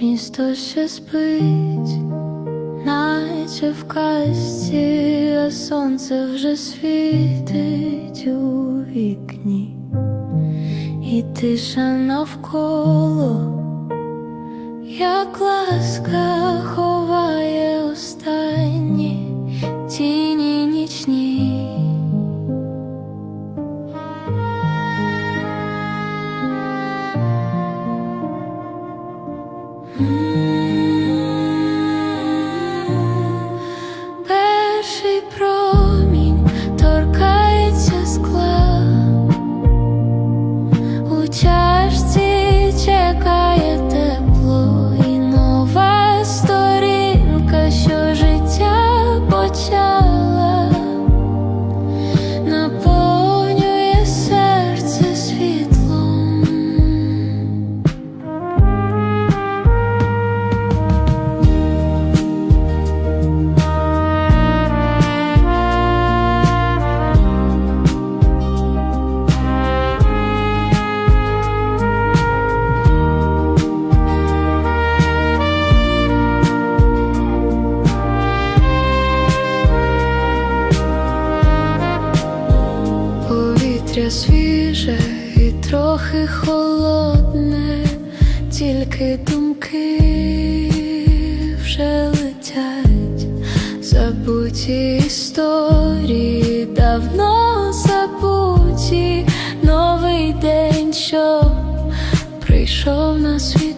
Місто ще спить, наче в казці, а сонце вже світить у вікні, і тиша навколо, Повітря свіже і трохи холодне, тільки думки вже летять, забуті історії, давно забуті, новий день, що прийшов на світ.